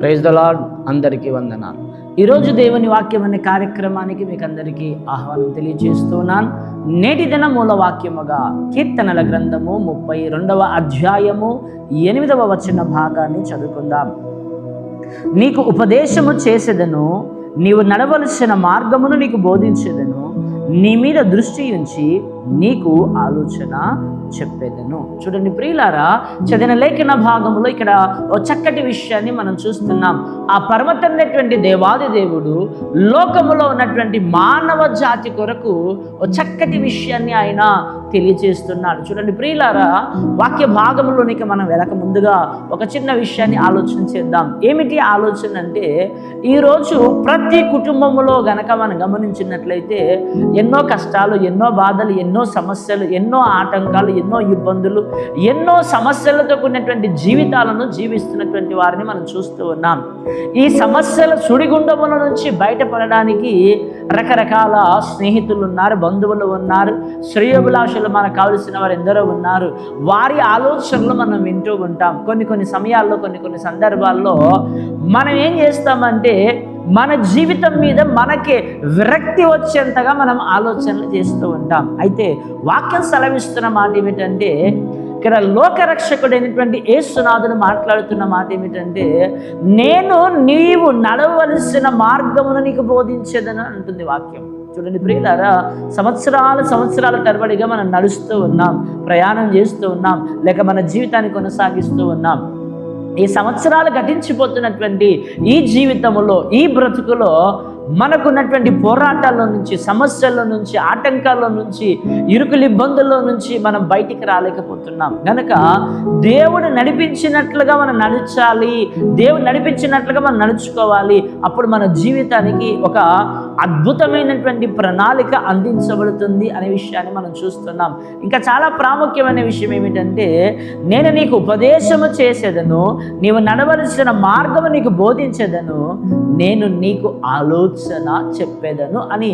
Praise the lord అందరికీ వందనాలు. ఈరోజు దేవుని వాక్యం అనే కార్యక్రమానికి మీకు అందరికీ ఆహ్వానం తెలియజేస్తున్నాను. నేటి దిన మూల వాక్యముగా కీర్తనల గ్రంథము ముప్పై రెండవ అధ్యాయము ఎనిమిదవ వచన భాగాన్ని చదువుకుందాం. నీకు ఉపదేశము చేసేదను నీవు నడవలసిన మార్గమును నీకు బోధించేదను నీ మీద దృష్టి ఉంచి నీకు ఆలోచన చెప్పేదను. చూడండి ప్రియులారా చదివిన లేఖన భాగంలో ఇక్కడ ఓ చక్కటి విషయాన్ని మనం చూస్తున్నాం. ఆ పర్వతమైనటువంటి దేవాది దేవుడు లోకములో ఉన్నటువంటి మానవ జాతి కొరకు ఓ చక్కటి విషయాన్ని ఆయన తెలియజేస్తున్నాడు. చూడండి ప్రియులారా వాక్య భాగంలోనికి మనం వెళ్ళక ముందుగా ఒక చిన్న విషయాన్ని ఆలోచన చేద్దాం. ఏమిటి ఆలోచన అంటే ఈరోజు ప్రతి కుటుంబంలో గనక మనం గమనించినట్లయితే ఎన్నో కష్టాలు ఎన్నో బాధలు ఎన్నో ఎన్నో సమస్యలు ఎన్నో ఆటంకాలు ఎన్నో ఇబ్బందులు ఎన్నో సమస్యలతో కూడినటువంటి జీవితాలను జీవిస్తున్నటువంటి వారిని మనం చూస్తూ ఉన్నాం. ఈ సమస్యల సుడిగుండముల నుంచి బయటపడడానికి రకరకాల స్నేహితులు ఉన్నారు బంధువులు ఉన్నారు శ్రేయోభిలాషులు మనకు కావలసిన వారు ఎందరో ఉన్నారు. వారి ఆలోచనలు మనం వింటూ ఉంటాం. కొన్ని కొన్ని సమయాల్లో కొన్ని కొన్ని సందర్భాల్లో మనం ఏం చేస్తామంటే మన జీవితం మీద మనకి విరక్తి వచ్చేంతగా మనం ఆలోచనలు చేస్తూ ఉంటాం. అయితే వాక్యం సెలవిస్తున్న మాట ఏమిటంటే ఇక్కడ లోకరక్షకుడైనటువంటి ఏసునాథుడు మాట్లాడుతున్న మాట ఏమిటంటే నేను నీవు నడవలసిన మార్గమును నీకు బోధించేదని అంటుంది వాక్యం. చూడండి ప్రియులారా సంవత్సరాల సంవత్సరాల తరబడిగా మనం నడుస్తూ ఉన్నాం ప్రయాణం చేస్తూ ఉన్నాం లేక మన జీవితాన్ని కొనసాగిస్తూ ఉన్నాం. ఈ సంవత్సరాలు గతించిపోతున్నటువంటి ఈ జీవితంలో ఈ బ్రతుకులో మనకున్నటువంటి పోరాటాల నుంచి సమస్యల నుంచి ఆటంకాల నుంచి ఇరుకులు ఇబ్బందుల్లో నుంచి మనం బయటికి రాలేకపోతున్నాం. కనుక దేవుడు నడిపించినట్లుగా మనం నడచాలి దేవుడు నడిపించినట్లుగా మనం నడుచుకోవాలి. అప్పుడు మన జీవితానికి ఒక అద్భుతమైనటువంటి ప్రణాళిక అందించబడుతుంది అనే విషయాన్ని మనం చూస్తున్నాం. ఇంకా చాలా ప్రాముఖ్యమైన విషయం ఏమిటంటే నేను నీకు ఉపదేశము చేసేదను నీవు నడవలసిన మార్గము నీకు బోధించేదను నేను నీకు ఆలోచన చెప్పేదను అని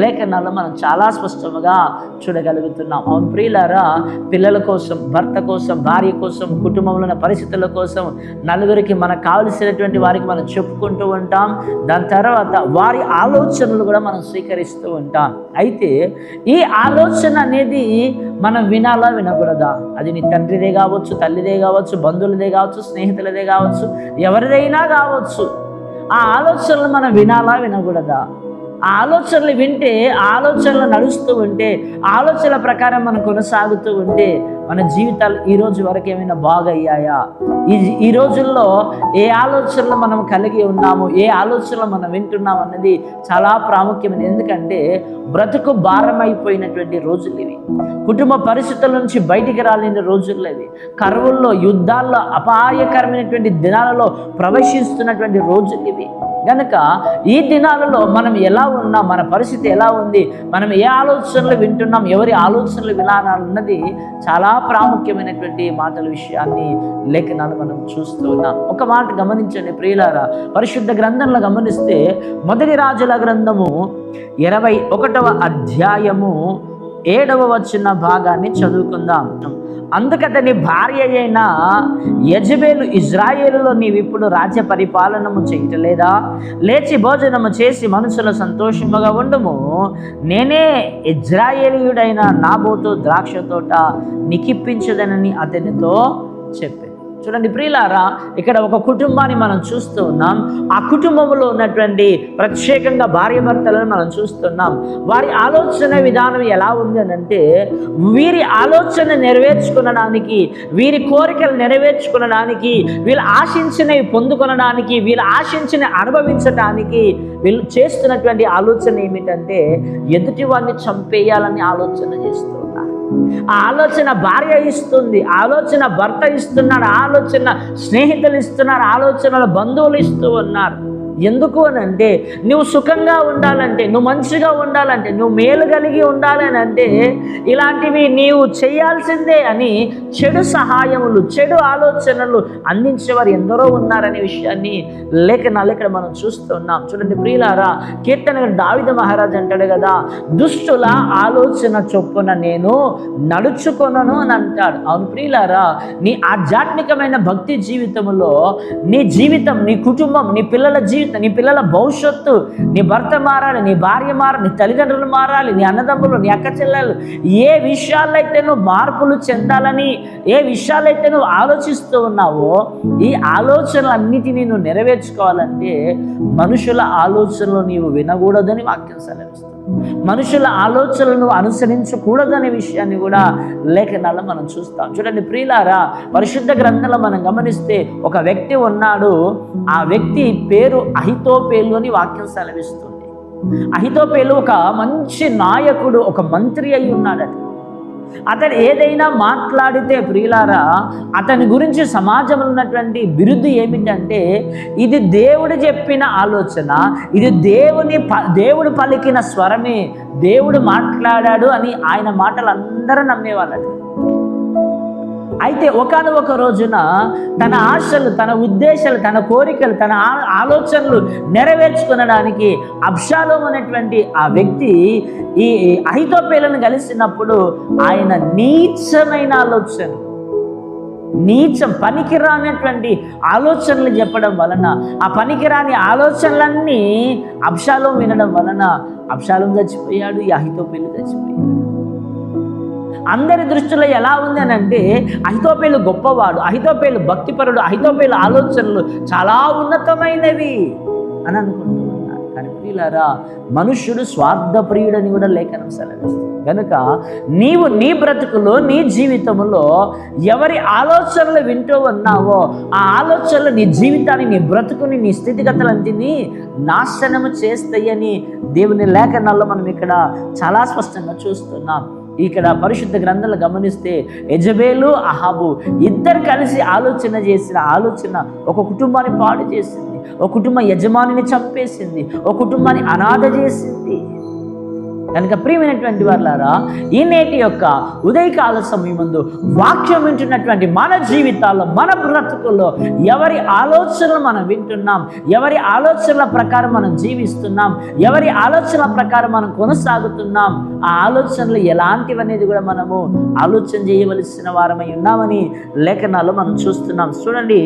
లేఖనాల్లో మనం చాలా స్పష్టంగా చూడగలుగుతున్నాం. అవును ప్రియులారా పిల్లల కోసం భర్త కోసం భార్య కోసం కుటుంబంలో ఉన్న పరిస్థితుల కోసం నలుగురికి మనకు కావలసినటువంటి వారికి మనం చెప్పుకుంటూ ఉంటాం. దాని తర్వాత వారి ఆలోచనలు కూడా మనం స్వీకరిస్తూ ఉంటాం. అయితే ఈ ఆలోచన అనేది మనం వినాలా వినకూడదా? అది నీ తండ్రిదే కావచ్చు తల్లిదే కావచ్చు బంధువులదే కావచ్చు స్నేహితులదే కావచ్చు ఎవరిదైనా కావచ్చు. ఆ ఆలోచనలు మనం వినాలా వినకూడదా? ఆ ఆలోచనలు వింటే ఆలోచనలు నడుస్తూ ఉంటే ఆలోచనల ప్రకారం మనం కొనసాగుతూ ఉంటే మన జీవితాలు ఈ రోజు వరకు ఏమైనా బాగయ్యాయా ఈ ఈ రోజుల్లో ఏ ఆలోచనలు మనం కలిగి ఉన్నాము ఏ ఆలోచనలు మనం వింటున్నాం అన్నది చాలా ప్రాముఖ్యమైనది ఎందుకంటే బ్రతుకు భారమైపోయినటువంటి రోజులు ఇవి. కుటుంబ పరిస్థితుల నుంచి బయటికి రాలేని రోజుల్లో ఇవి. కరువుల్లో యుద్ధాల్లో అపాయకరమైనటువంటి దినాలలో ప్రవేశిస్తున్నటువంటి రోజులు ఇవి. కనుక ఈ దినాలలో మనం ఎలా ఉన్నాం మన పరిస్థితి ఎలా ఉంది మనం ఏ ఆలోచనలు వింటున్నాం ఎవరి ఆలోచనలు వినాలన్నది చాలా ప్రాముఖ్యమైనటువంటి మాటల విషయాన్ని లేఖనాలు మనం చూస్తూ ఉన్నాం. ఒక మాట గమనించండి ప్రియులారా. పరిశుద్ధ గ్రంథంలో గమనిస్తే మొదటి రాజుల గ్రంథము ఇరవై ఒకటవ అధ్యాయము ఏడవ వచ్చిన భాగాన్ని చదువుకుందాం. అందుకతని భార్య అయిన యజబేలు ఇజ్రాయేలులో నీవిప్పుడు రాజ్య పరిపాలనము చేయటలేదా? లేచి భోజనము చేసి మనుషుల సంతోషముగా ఉండుము. నేనే ఇజ్రాయేలీయుడైన నాబోతు ద్రాక్ష తోట నికిప్పించదనని అతనితో చెప్పాను. చూడండి ప్రియులారా ఇక్కడ ఒక కుటుంబాన్ని మనం చూస్తూ ఉన్నాం. ఆ కుటుంబంలో ఉన్నటువంటి ప్రత్యేకంగా భార్యభర్తలను మనం చూస్తున్నాం. వారి ఆలోచన విధానం ఎలా ఉంది అని అంటే వీరి ఆలోచన నెరవేర్చుకునడానికి వీరి కోరికలు నెరవేర్చుకునడానికి వీళ్ళు ఆశించినవి పొందుకొనడానికి వీళ్ళు ఆశించిన అనుభవించడానికి వీళ్ళు చేస్తున్నటువంటి ఆలోచన ఏమిటంటే ఎదుటి వారిని చంపేయాలని ఆలోచన చేస్తూ ఆ ఆలోచన భార్య ఇస్తుంది ఆలోచన భర్త ఇస్తున్నాడు ఆలోచన స్నేహితులు ఇస్తున్నారు ఆలోచనలు బంధువులు ఇస్తూ ఉన్నారు. ఎందుకు అని అంటే నువ్వు సుఖంగా ఉండాలంటే నువ్వు మంచిగా ఉండాలంటే నువ్వు మేలు కలిగి ఉండాలని అంటే ఇలాంటివి నీవు చేయాల్సిందే అని చెడు సహాయములు చెడు ఆలోచనలు అందించేవారు ఎందరో ఉన్నారనే విషయాన్ని లేఖనాలు ఇక్కడ మనం చూస్తున్నాం చూడండి ప్రియులారా కీర్తన దావిద మహారాజ్ అంటాడు కదా దుష్టుల ఆలోచన చొప్పున నేను నడుచుకొనను అని అంటాడు. అవును ప్రియులారా నీ ఆధ్యాత్మికమైన భక్తి జీవితంలో నీ జీవితం నీ కుటుంబం నీ పిల్లల జీవితం నీ పిల్లల భవిష్యత్తు నీ భర్త మారాలి నీ భార్య మారాలి నీ తల్లిదండ్రులు మారాలి నీ అన్నదమ్ములు నీ అక్క చెల్లెలు ఏ విషయాల్లో అయితే నువ్వు మార్పులు చెందాలని ఏ విషయాలైతే నువ్వు ఆలోచిస్తూ ఉన్నావో ఈ ఆలోచనలన్నిటినీ నువ్వు నెరవేర్చుకోవాలంటే మనుషుల ఆలోచనలు నీవు వినకూడదని వాక్యం సెలవిస్తుంది. మనుషుల ఆలోచనలను అనుసరించకూడదనే విషయాన్ని కూడా లేఖనాల్లో మనం చూస్తాం. చూడండి ప్రియులారా పరిశుద్ధ గ్రంథంలో మనం గమనిస్తే ఒక వ్యక్తి ఉన్నాడు. ఆ వ్యక్తి పేరు అహితోపేలు అని వాక్యం సెలవిస్తుంది. అహితోపేలు ఒక మంచి నాయకుడు ఒక మంత్రి అయి ఉన్నాడట. అతడు ఏదైనా మాట్లాడితే ప్రియులారా అతని గురించి సమాజంలో ఉన్నటువంటి బిరుదు ఏమిటంటే ఇది దేవుడు చెప్పిన ఆలోచన ఇది దేవుని ప- దేవుడు పలికిన స్వరమే దేవుడు మాట్లాడాడు అని ఆయన మాటలు అందరూ నమ్మేవాళ్ళట. అయితే ఒకనొక రోజున తన ఆశలు తన ఉద్దేశాలు తన కోరికలు తన ఆలోచనలు నెరవేర్చుకునడానికి అబ్షాలోం అనేటువంటి ఆ వ్యక్తి ఈ అహితోపేలను కలిసినప్పుడు ఆయన నీచమైన ఆలోచన నీచం పనికిరానటువంటి ఆలోచనలు చెప్పడం వలన ఆ పనికిరాని ఆలోచనలన్నీ అబ్షాలోం వినడం వలన అబ్షాలం చచ్చిపోయాడు ఈ అహితోపేలు చచ్చిపోయాడు. అందరి దృష్టిలో ఎలా ఉంది అని అంటే అహితోపేలు గొప్పవాడు అహితోపేలు భక్తిపరుడు అహితోపేలు ఆలోచనలు చాలా ఉన్నతమైనవి అని అనుకుంటున్నాను కానీ ప్రియులారా మనుష్యుడు స్వార్థప్రియుడని కూడా లేఖనం సెలవిస్తుంది. కనుక నీవు నీ బ్రతుకులో నీ జీవితంలో ఎవరి ఆలోచనలు వింటూ ఉన్నావో ఆ ఆలోచనలు నీ జీవితాన్ని నీ బ్రతుకుని నీ స్థితిగతులన్నింటినీ నాశనము చేస్తాయని దేవుని లేఖనాల్లో మనం ఇక్కడ చాలా స్పష్టంగా చూస్తున్నాం. ఇక్కడ పరిశుద్ధ గ్రంథాలు గమనిస్తే యజబేలు అహాబు ఇద్దరు కలిసి ఆలోచన చేసిన ఆలోచన ఒక కుటుంబాన్ని పాడు చేసింది ఒక కుటుంబ యజమానిని చంపేసింది ఒక కుటుంబాన్ని అనాథ చేసింది. కనుక ప్రియమైనటువంటి వారులారా ఈ నేటి యొక్క ఉదయకాల సమయమందు వాక్యం వింటున్నటువంటి మన జీవితాల్లో మన బ్రతుకుల్లో ఎవరి ఆలోచనలు మనం వింటున్నాం ఎవరి ఆలోచనల ప్రకారం మనం జీవిస్తున్నాం ఎవరి ఆలోచనల ప్రకారం మనం కొనసాగుతున్నాం ఆ ఆలోచనలు ఎలాంటివి అనేది కూడా మనము ఆలోచన చేయవలసిన వారమై ఉన్నామని లేఖనాల్లో మనం చూస్తున్నాం. చూడండి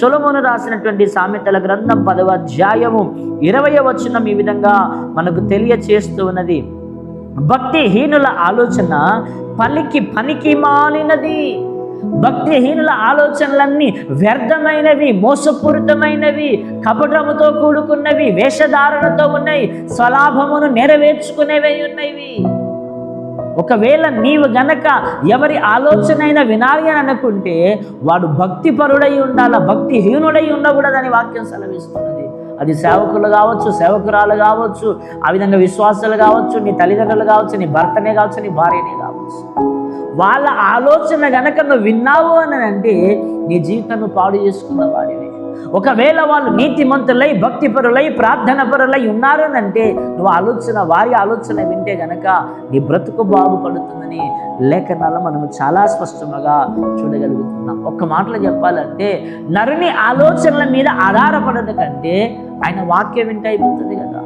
సులమును రాసినటువంటి సామెతల గ్రంథం పదవ అధ్యాయము ఇరవై వచనం ఈ విధంగా మనకు తెలియచేస్తూ ఉన్నది. భక్తిహీనుల ఆలోచన పలికి పనికి మాలినది భక్తిహీనుల ఆలోచనలన్నీ వ్యర్థమైనవి మోసపూరితమైనవి కపటముతో కూడుకున్నవి వేషధారణతో ఉన్నాయి స్వలాభమును నెరవేర్చుకునేవి ఉన్నవి. ఒకవేళ నీవు గనక ఎవరి ఆలోచన అయినా వినాలి అని అనుకుంటే వాడు భక్తిపరుడై ఉండాల భక్తిహీనుడై ఉండకూడదని వాక్యం సెలవిస్తున్నది. అది సేవకులు కావచ్చు సేవకురాలు కావచ్చు ఆ విధంగా విశ్వాసాలు కావచ్చు నీ తల్లిదండ్రులు కావచ్చు నీ భర్తనే కావచ్చు నీ భార్యనే కావచ్చు. వాళ్ళ ఆలోచన గనక నువ్వు విన్నావు అని అంటే నీ జీవితాన్ని పాడు చేసుకున్న వాడివి. ఒకవేళ వాళ్ళు నీతిమంతులై భక్తిపరులై ప్రార్థన పరులై ఉన్నారనంటే నువ్వు ఆలోచన వారి ఆలోచన వింటే గనక నీ బ్రతుకు బాగుపడుతుందని లేఖనాల్లో మనము చాలా స్పష్టంగా చూడగలుగుతున్నాం. ఒక్క మాటలో చెప్పాలంటే నరుని ఆలోచనల మీద ఆధారపడదు కంటే ఆయన వాక్యం వింటే అయిపోతుంది కదా.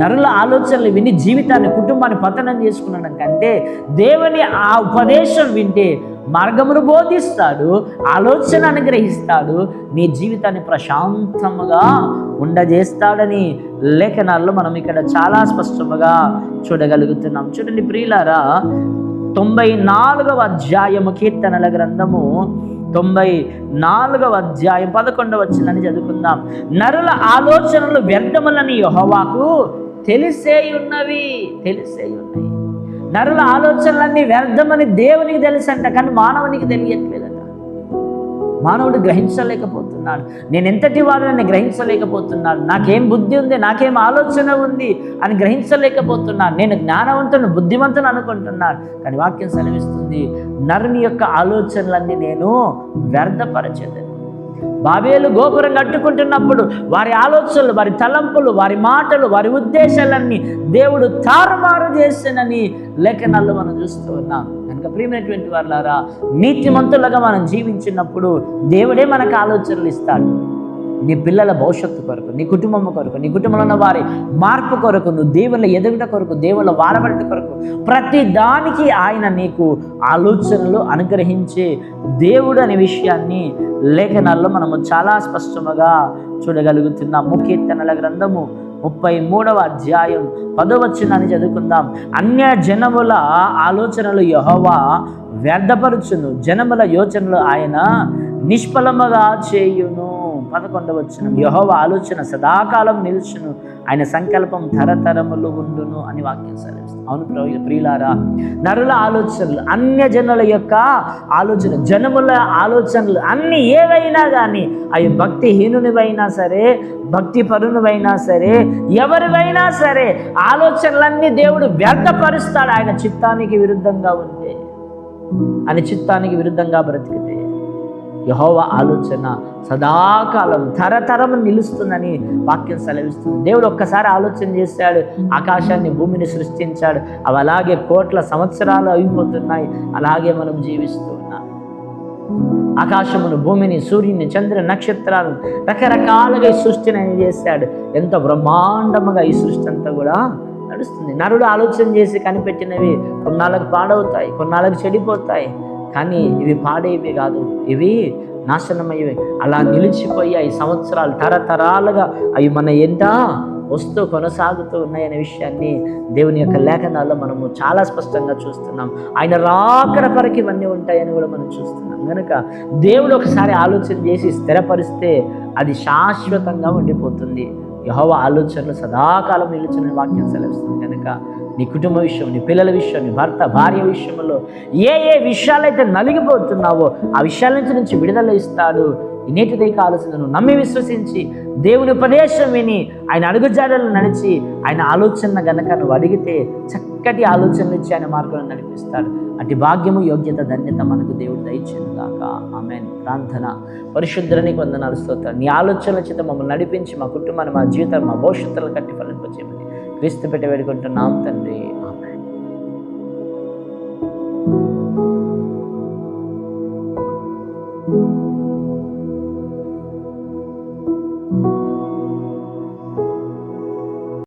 నరుల ఆలోచనలు విని జీవితాన్ని కుటుంబాన్ని పతనం చేసుకునడం కంటే దేవుని ఆ ఉపదేశం వింటే మార్గమును బోధిస్తాడు ఆలోచన అనుగ్రహిస్తాడు నీ జీవితాన్ని ప్రశాంతముగా ఉండజేస్తాడని లేఖనాల్లో మనం ఇక్కడ చాలా స్పష్టముగా చూడగలుగుతున్నాం. చూడండి ప్రియులారా తొంభై నాలుగవ అధ్యాయము కీర్తనల గ్రంథము తొంభై నాలుగవ అధ్యాయం పదకొండవ వచ్చిందని చదువుకుందాం. నరుల ఆలోచనలు వ్యర్థములని యహోవాకు తెలిసే ఉన్నవి తెలిసే ఉన్నాయి నరుల ఆలోచనలన్నీ వ్యర్థమని దేవునికి తెలుసంట కానీ మానవునికి తెలియట్లేదట. మానవుడు గ్రహించలేకపోతున్నాడు. నేను ఎంతటి వాడిని గ్రహించలేకపోతున్నాడు. నాకేం బుద్ధి ఉంది నాకేం ఆలోచన ఉంది అని గ్రహించలేకపోతున్నాను నేను జ్ఞానవంతుని బుద్ధిమంతుని అనుకుంటున్నాను కానీ వాక్యం సెలవిస్తుంది నరుని యొక్క ఆలోచనలన్నీ నేను వ్యర్థపరచేది బాబేలు గోపురం కట్టుకుంటున్నప్పుడు వారి ఆలోచనలు వారి తలంపులు వారి మాటలు వారి ఉద్దేశాలన్నీ దేవుడు తారుమారు చేసినని లేఖనాల్లో మనం చూస్తూ ఉన్నాం. కనుక ప్రియమైనటువంటి వాళ్ళారా నీతిమంతులుగా మనం జీవించినప్పుడు దేవుడే మనకు ఆలోచనలు ఇస్తాడు. నీ పిల్లల భవిష్యత్తు కొరకు నీ కుటుంబం కొరకు నీ కుటుంబంలో ఉన్న వారి మార్పు కొరకు నువ్వు దేవుళ్ళ ఎదుగుట కొరకు దేవుళ్ళ వాడబడట కొరకు ప్రతి దానికి ఆయన నీకు ఆలోచనలు అనుగ్రహించే దేవుడు అనే విషయాన్ని లేఖనాల్లో మనము చాలా స్పష్టముగా చూడగలుగుతున్నాము కీర్తనల గ్రంథము ముప్పై మూడవ అధ్యాయం పదవచనాన్ని చదువుకుందాం. అన్య జనముల ఆలోచనలు యహోవా వ్యర్థపరుచును జనముల యోచనలు ఆయన నిష్ఫలముగా చేయును. పదకొండవ వచ్చిన యహోవ ఆలోచన సదాకాలం నిల్చును. ఆయన సంకల్పం తరతరములు ఉండును అని వాక్యం సెలవిస్తుంది. అవును ప్రియులారా నరుల ఆలోచనలు అన్య జనుల యొక్క ఆలోచన జనముల ఆలోచనలు అన్ని ఏవైనా కానీ అవి భక్తిహీనునివైనా సరే భక్తి పరునివైనా సరే ఎవరివైనా సరే ఆలోచనలన్నీ దేవుడు వ్యర్థపరుస్తాడు. ఆయన చిత్తానికి విరుద్ధంగా ఉంటే ఆయన చిత్తానికి విరుద్ధంగా బ్రతికితే యహోవ ఆలోచన సదాకాలం తరతరం నిలుస్తుందని వాక్యం సెలవిస్తుంది. దేవుడు ఒక్కసారి ఆలోచన చేశాడు. ఆకాశాన్ని భూమిని సృష్టించాడు. అవి అలాగే కోట్ల సంవత్సరాలు అయిపోతున్నాయి. అలాగే మనం జీవిస్తూ ఉన్నాం. ఆకాశమును భూమిని సూర్యుని చంద్ర నక్షత్రాలను రకరకాలుగా ఈ సృష్టిని ఆయన చేశాడు. ఎంత బ్రహ్మాండముగా ఈ సృష్టి అంతా కూడా నడుస్తుంది. నరుడు ఆలోచన చేసి కనిపెట్టినవి కొన్నాళ్ళకి పాడవుతాయి కొన్నాళ్ళకి చెడిపోతాయి. కానీ ఇవి పాడేవి కాదు. ఇవి నాశనమయ్యేవి. అలా నిలిచిపోయాయి సంవత్సరాలు తరతరాలుగా అవి మన ఎంట వస్తూ కొనసాగుతూ ఉన్నాయనే విషయాన్ని దేవుని యొక్క లేఖనాల్లో మనము చాలా స్పష్టంగా చూస్తున్నాం. ఆయన రాకడ కొరకు ఇవన్నీ ఉంటాయని కూడా మనం చూస్తున్నాం. కనుక దేవుడు ఒకసారి ఆలోచన చేసి స్థిరపరిస్తే అది శాశ్వతంగా ఉండిపోతుంది. యహోవ ఆలోచనలు సదాకాలం నిలుచున్న వాక్యం సెలవిస్తుంది కనుక నీ కుటుంబ విషయం నీ పిల్లల విషయం నీ భర్త భార్య విషయంలో ఏ ఏ విషయాలైతే నలిగిపోతున్నావో ఆ విషయాల నుంచి నుంచి విడుదల ఇస్తాడు. నేటి దైక ఆలోచనను నమ్మి విశ్వసించి దేవుని ఉపదేశం విని ఆయన అడుగుజాడలు నడిచి ఆయన ఆలోచన గనక నువ్వు అడిగితే చక్కటి ఆలోచనలు ఇచ్చి ఆయన మార్గంలో నడిపిస్తాడు. అటు భాగ్యము యోగ్యత ధన్యత మనకు దేవుడు దయచేను ఆమె ప్రార్థన. పరిశుద్ధులని కొందనాలు స్తోత్రం నీ ఆలోచనల చేత మమ్మల్ని నడిపించి మా కుటుంబాన్ని మా జీవితాన్ని మా భవిష్యత్తులను కట్టి ఫలింపచేయమని క్రీస్తు పెట్టి వేడుకుంటున్నాం తండ్రి.